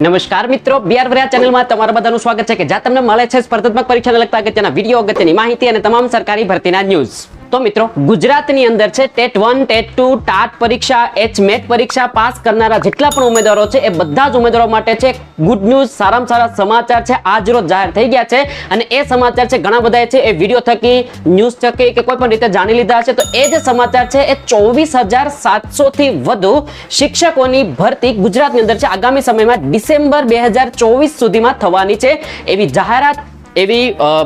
નમસ્કાર મિત્રો બીઆર વર્યા ચેનલમાં તમારા બધાનું સ્વાગત છે કે જ્યાં તમને મળે છે સ્પર્ધાત્મક પરીક્ષાને લગતા અગત્યના વીડિયો, અગત્યની માહિતી અને તમામ સરકારી ભરતીના ન્યૂઝ. તો મિત્રો, ગુજરાતની અંદર છે, TET one, TET two, TAT પરીક્ષા, એચ મેટ પરીક્ષા પાસ કરનારા જેટલા પણ ઉમેદવારો છે, એ બધા જ ઉમેદવારો માટે છે, ગુડ ન્યૂઝ, સારામાં સારા સમાચાર છે, આજ રોજ જાહેર થઈ ગયા છે. અને એ સમાચાર છે, ઘણા બધા છે, એ વીડિયો થકી, ન્યૂઝ થકી કે કોઈ પણ રીતે જાણી લીધા છે, તો એ જે સમાચાર છે, એ ચોવીસ હજાર સાતસો થી વધુ શિક્ષકોની ભરતી ગુજરાતની અંદર છે, આગામી સમયમાં ડિસેમ્બર બે હજાર ચોવીસ સુધીમાં થવાની છે. એવી જાહેરાત એવી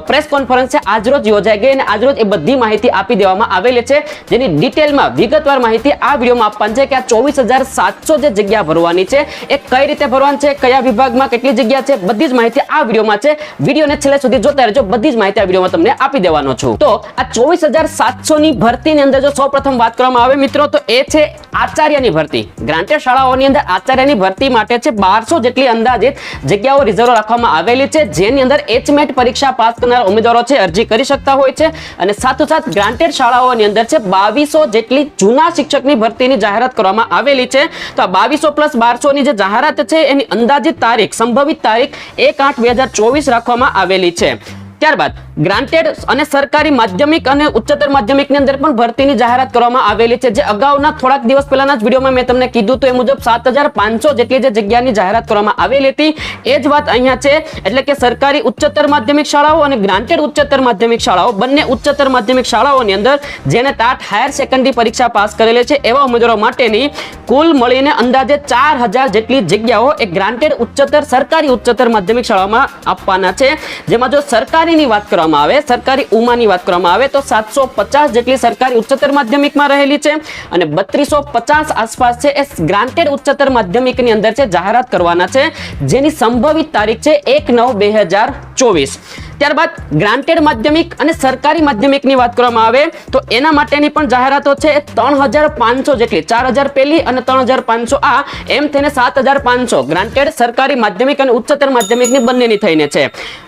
પ્રેસ કોન્ફરન્સ છે. આજરોજ યોજાઈ ગઈ અને આજરોજ એ બધી માહિતી આપી દેવામાં આવેલી છે. જેની ડિટેલમાં વિગતવાર માહિતી આ વિડીયોમાં આપવાની છે કે આ ચોવીસ હજાર સાતસો જે જગ્યા ભરવાની છે, એ કઈ રીતે ભરવાની છે, કયા વિભાગમાં કેટલી જગ્યા છે, બધી જ માહિતી આ વિડીયોમાં છે. વિડીયોને છેલ્લે સુધી જોતા રહેજો. બધી જ માહિતી આ વિડીયોમાં તમને આપી દેવાનો છું. તો આ ચોવીસ હજાર સાતસોની ભરતીની અંદર જો સૌપ્રથમ વાત કરવામાં આવે મિત્રો, તો એ છે આચાર્યની ભરતી. ગ્રાન્ટેડ શાળાઓની અંદર આચાર્યની ભરતી માટે છે બારસો જેટલી અંદાજિત જગ્યાઓ રિઝર્વ રાખવામાં આવેલી છે. જેની અંદર એચમેટ પરીક્ષા પાસ કરનાર ઉમેદવારો છે, અરજી કરી શકતા હોય છે અને સાથોસાથ ગ્રાન્ટેડ શાળાઓની અંદર છે, બાવીસો જેટલી જૂના શિક્ષકની ભરતીની જાહેરાત કરવામાં આવેલી છે. તો આ બાવીસો પ્લસ બારસોની જે જાહેરાત છે, એની અંદાજિત તારીખ, સંભવિત તારીખ એક આઠ બે રાખવામાં આવેલી છે. ત્યારબાદ ગ્રાન્ટેડ અને સરકારી માધ્યમિક અને ઉચ્ચતર માધ્યમિકની અંદર પણ ભરતીની જાહેરાત કરવામાં આવેલી છે. જે અગાઉના થોડાક દિવસ પહેલાના જ વિડીયોમાં મેં તમને કીધું તો એ મુજબ સાત જેટલી જે જગ્યાની જાહેરાત કરવામાં આવેલી હતી, એ જ વાત અહીંયા છે. એટલે કે સરકારી ઉચ્ચતર માધ્યમિક શાળાઓ અને ગ્રાન્ટેડ ઉચ્ચતર માધ્યમિક શાળાઓ, બંને ઉચ્ચતર માધ્યમિક શાળાઓની અંદર જેને ટાટ હાયર સેકન્ડરી પરીક્ષા પાસ કરેલી છે. એવા ઉમેદવારો માટેની કુલ મળીને અંદાજે ચાર જેટલી જગ્યાઓ એ ગ્રાન્ટેડ ઉચ્ચતર, સરકારી ઉચ્ચતર માધ્યમિક શાળામાં આપવાના છે. જેમાં જો સરકારીની વાત કરવામાં આવે, સરકારી ઉમાની વાત કરવામાં આવે, તો સાતસો પચાસ જેટલી સરકારી ઉચ્ચતર માધ્યમિકમાં રહેલી છે અને બત્રીસો પચાસ આસપાસ છે એ ગ્રાન્ટેડ ઉચ્ચતર માધ્યમિકની અંદર છે, જાહેરાત કરવાના છે. જેની સંભવિત તારીખ છે એક નવ બે હજાર ચોવીસ. ત્યારબાદ ગ્રાન્ટેડ માધ્યમિક અને સરકારી માધ્યમિકની વાત કરવામાં આવે તો એના માટેની પણ જાહેરાતો છે ત્રણ હજાર પાંચસો જેટલી ચાર હજાર પહેલી અને ત્રણ હજાર પાંચસો આ, એમ થઈને સાત હજાર પાંચસો. ગ્રાન્ટેડ સરકારી માધ્યમિક અને ઉચ્ચતર માધ્યમિકની બંનેની થઈને છે.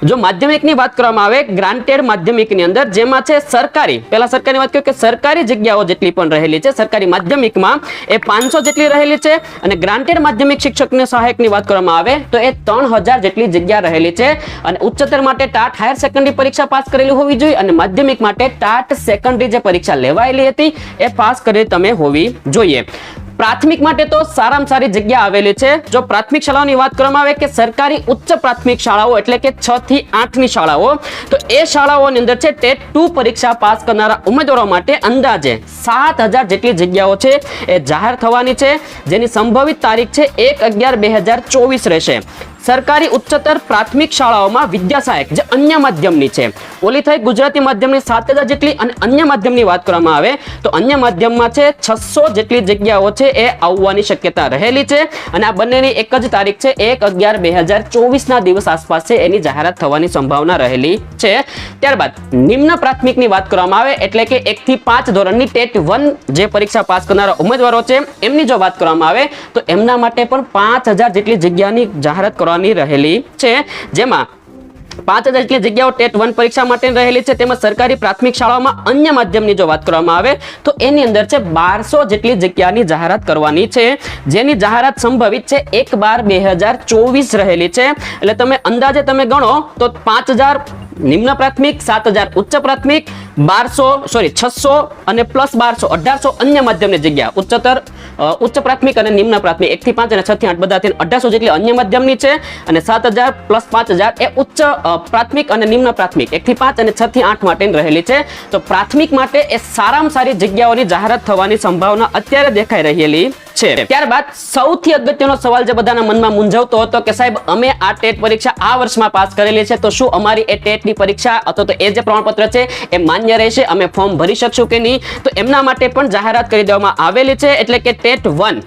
જો માધ્યમિકની વાત કરવામાં આવે ગ્રાન્ટેડ માધ્યમિકની અંદર જેમાં છે સરકારી, પહેલા સરકારની વાત કહ્યું કે સરકારી જગ્યાઓ જેટલી પણ રહેલી છે, સરકારી માધ્યમિકમાં એ પાંચસો જેટલી રહેલી છે અને ગ્રાન્ટેડ માધ્યમિક શિક્ષકની સહાયકની વાત કરવામાં આવે તો એ ત્રણ જેટલી જગ્યા રહેલી છે અને ઉચ્ચતર માટે ટાટ હાયર સેકન્ડરી પરીક્ષા પાસ કરેલી હોવી જોઈએ અને માધ્યમિક માટે ટાટ સેકન્ડરી જે પરીક્ષા લેવાયેલી હતી, એ પાસ કરેલી તમે હોવી જોઈએ. પ્રાથમિક માટે તો સારામાં સારી જગ્યા આવેલી છે. જો પ્રાથમિક શાળાઓની વાત કરવામાં આવે કે સરકારી ઉચ્ચ પ્રાથમિક શાળાઓ એટલે કે છ થી આઠની શાળાઓ, તો એ શાળાઓની અંદર છે ટેટ ટુ પરીક્ષા પાસ કરનારા ઉમેદવારો માટે અંદાજે સાત હજાર જેટલી જગ્યાઓ છે એ જાહેર થવાની છે. જેની સંભવિત તારીખ છે એક અગિયાર બે હજાર ચોવીસ રહેશે. સરકારી ઉચ્ચતર પ્રાથમિક શાળાઓમાં વિદ્યા સહાયક જે અન્ય માધ્યમની છે. ઓલી થઈ ગુજરાતી માધ્યમની સાત હજાર જેટલી અને અન્ય માધ્યમની વાત કરવામાં આવે, તો અન્ય માધ્યમમાં છે છસો જેટલી જગ્યાઓ છે એ આવવાની શક્યતા રહેલી છે. અને આ બંનેની એક જ તારીખ છે, એક અગિયાર બે હજાર ચોવીસના દિવસ આસપાસ છે એની જાહેરાત થવાની સંભાવના રહેલી છે. ત્યારબાદ નિમ્ન પ્રાથમિકની વાત કરવામાં આવે, એટલે કે એક થી પાંચ ધોરણની ટેટ વન જે પરીક્ષા પાસ કરનારા ઉમેદવારો છે, એમની જો વાત કરવામાં આવે, તો એમના માટે પણ પાંચ જેટલી જગ્યાની જાહેરાત કરવાની રહેલી છે. જેમાં પાંચ હજાર જેટલી જગ્યાઓ ટેટ વન પરીક્ષા માટે રહેલી છે. તેમજ સરકારી પ્રાથમિક શાળાઓમાં અન્ય માધ્યમની જો વાત કરવામાં આવે, તો એની અંદર છે બારસો જેટલી જગ્યાની જાહેરાત કરવાની છે. જેની જાહેરાત સંભવિત છે એક બાર બે હજાર ચોવીસ રહેલી છે. એટલે તમે અંદાજે તમે ગણો, તો પાંચ હજાર નિમ્ન પ્રાથમિક, સાત હજાર ઉચ્ચ પ્રાથમિક, બારસો સોરી છસો અને પ્લસ બારસો, અઢારસો અન્ય માધ્યમની જગ્યા ઉચ્ચતર ઉચ્ચ પ્રાથમિક અને નિમ્ન પ્રાથમિક. એક થી પાંચ અને છ થી આઠ બધા અઢારસો જેટલી અન્ય માધ્યમની છે અને સાત હજાર પ્લસ પાંચ હજાર એ ઉચ્ચ પ્રાથમિક અને નિમ્ન પ્રાથમિક. એક થી પાંચ અને છ થી આઠ માટે રહેલી છે. તો પ્રાથમિક માટે એ સારામાં સારી જગ્યાઓની જાહેરાત થવાની સંભાવના અત્યારે દેખાઈ રહેલી. છે. ત્યારબાદ સૌથી અગત્યનો સવાલ જે બધાના મનમાં મૂંઝવતો હતો કે સાહેબ, અમે આ ટેટ પરીક્ષા આ વર્ષમાં પાસ કરેલી છે, તો શું અમારી એ ટેટની પરીક્ષા અથવા તો એ જે પ્રમાણપત્ર છે, એ માન્ય રહેશે? અમે ફોર્મ ભરી શકશું કે નહીં? તો એમના માટે પણ જાહેરાત કરી દેવામાં આવેલી છે, એટલે કે ટેટ વન.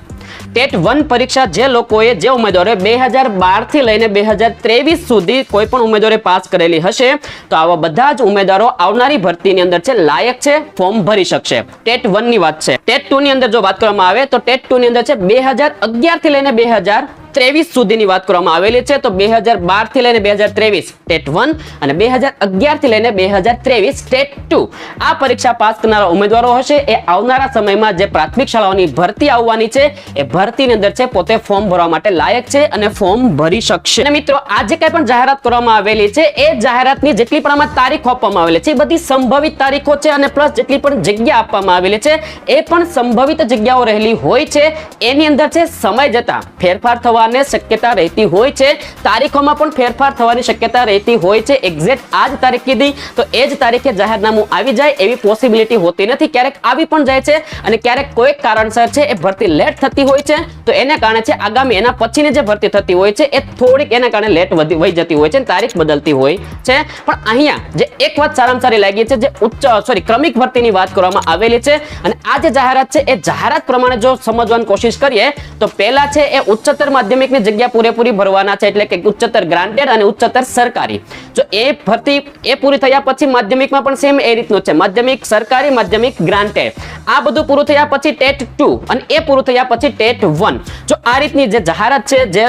ટેટ વન પરીક્ષા જે લોકોએ, જે ઉમેદવારોએ બે હજાર બારથી લઈને બે હજાર ત્રેવીસ સુધી કોઈ પણ ઉમેદવારે પાસ કરેલી હશે, તો આવા બધા જ ઉમેદવારો આવનારી ભરતીની અંદર છે, લાયક છે, ફોર્મ ભરી શકશે. ટેટ વનની વાત છે. ટેટ ટુ ની અંદર જો વાત કરવામાં આવે, તો ટેટ ટુ ની અંદર છે, બે હજાર અગિયારથી લઈને બે હજાર ત્રેવીસ સુધીની વાત કરવામાં આવેલી છે. તો બેથી લઈને બે હજાર ત્રેવીસ ટેટ વન અને બેથી લઈને બે હજાર ત્રેવીસ ટેટ ટુ આ પરીક્ષા પાસ કરનારા ઉમેદવારો હશે. એ આવનારા સમયમાં જે પ્રાથમિક શાળાઓની ભરતી આવવાની છે, એ ભરતીની અંદર છે, પોતે ફોર્મ ભરવા માટે લાયક છે અને ફોર્મ ભરી શકશે. મિત્રો, આજે કઈ પણ જાહેરાત કરવામાં આવેલી છે. એ જાહેરાતની જેટલી પણ આમાં તારીખો આપવામાં આવેલી છે, એ બધી સંભવિત તારીખો છે અને પ્લસ જેટલી પણ જગ્યા આપવામાં આવેલી છે, એ પણ સંભવિત જગ્યાઓ રહેલી હોય છે. એની અંદર છે, સમય જતા ફેરફાર થવાની શક્યતા રહેતી હોય છે. તારીખોમાં પણ ફેરફાર થવાની શક્યતા રહેતી હોય છે. એક્ઝેક્ટ આ તારીખ કીધી તો એ જ તારીખે જાહેરનામું આવી જાય એવી પોસિબિલિટી હોતી નથી. ક્યારેક આવી પણ જાય છે અને ક્યારેક કોઈક કારણસર છે એ ભરતી લેટ થતી હોય છે. તો એને કારણે છે આગામી એના પછીની જે ભરતી થતી હોય છે એ થોડીક એના કારણે લેટ વધી જતી હોય છે તારીખ બદલતી હોય છે. પણ અહીંયા જે એક વાત સારામાં સારી લાગી છે, જે ઉચ્ચ સોરી ક્રમિક ભરતીની વાત કરવામાં આવેલી છે અને આ જે જાહેરાત છે એ જાહેરાત પ્રમાણે જો સમજવાની કોશિશ કરીએ, તો પહેલા છે એ ઉચ્ચતર માધ્યમિકની જગ્યા પૂરેપૂરી ભરવાના છે એટલે કે ઉચ્ચતર ગ્રાન્ટેડ અને ઉચ્ચતર સરકારી. જો એ ભરતી એ પૂરી થયા પછી માધ્યમિકમાં પણ સેમ એ રીતનું છે. માધ્યમિક સરકારી, માધ્યમિક ગ્રાન્ટેડ આ બધું પૂરું થયા પછી ટેટ ટુ અને એ પૂરું થયા પછી ટેટ વન. જો આ રીતની જે જાહેરાત છે, જે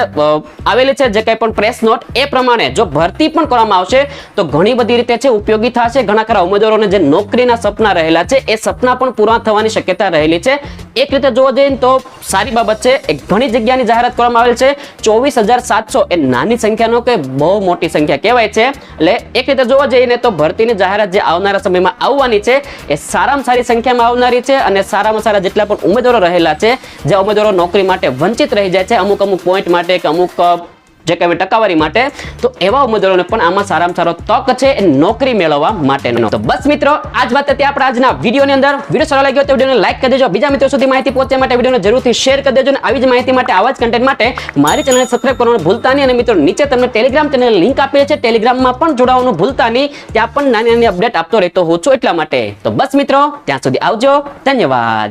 આવેલી છે, જે કંઈ પણ પ્રેસ નોટ એ પ્રમાણે જો ભરતી પણ કરવામાં આવશે, તો ઘણી બધી રીતે છે ઉપયોગી થશે. ઘણા ખરા ઉમેદવારોને જે નોકરીના સપના રહેલા છે, એ સપના પણ પૂરા થવાની શક્યતા રહેલી છે. એક રીતે જોવા જઈએ તો સારી બાબત છે. એક ઘણી જગ્યાની જાહેરાત કરવામાં આવેલ છે. ચોવીસ હજાર સાતસો એ નાની સંખ્યાનો કે બહુ મોટી સંખ્યા કહેવાય છે. એટલે એક રીતે જોવા જઈએ તો ભરતીની જાહેરાત જે આવનારા સમયમાં આવવાની છે, એ સારામાં સારી સંખ્યામાં આવનારી છે અને સારામાં સારા જેટલા પણ ઉમેદવારો રહેલા છે જે ઉમેદવારો નોકરી માટે વંચિત રહી જાય છે, અમુક અમુક પોઈન્ટ માટે કે અમુક જે કહેવાય ટકાવારી માટે, તો એવા ઉમેદવારોને પણ આમાં સારામાં સારો તક છે નોકરી મેળવવા માટેનો. તો બસ મિત્રો, આજ વાત હતી આપણે આજના વિડીયોની અંદર. વીડિયો સારો લાગ્યો તો વિડીયોને લાઈક કરી દેજો. બીજા મિત્રો સુધી માહિતી પહોંચવા માટે વિડીયોને જરૂરથી શેર કરી દેજો અને આવી જ માહિતી માટે, આવા જ કન્ટેન્ટ માટે મારી ચેનલને સબસ્ક્રાઈબ કરવાનું ભૂલતા નહીં. અને મિત્રો, નીચે તમને ટેલિગ્રામ ચેનલ લિંક આપીએ છે. ટેલિગ્રામમાં પણ જોડાવાનું ભૂલતા નહીં. ત્યાં પણ નાની નાની અપડેટ આપતો રહેતો હોઉં છું એટલા માટે. તો બસ મિત્રો, ત્યાં સુધી આવજો. ધન્યવાદ.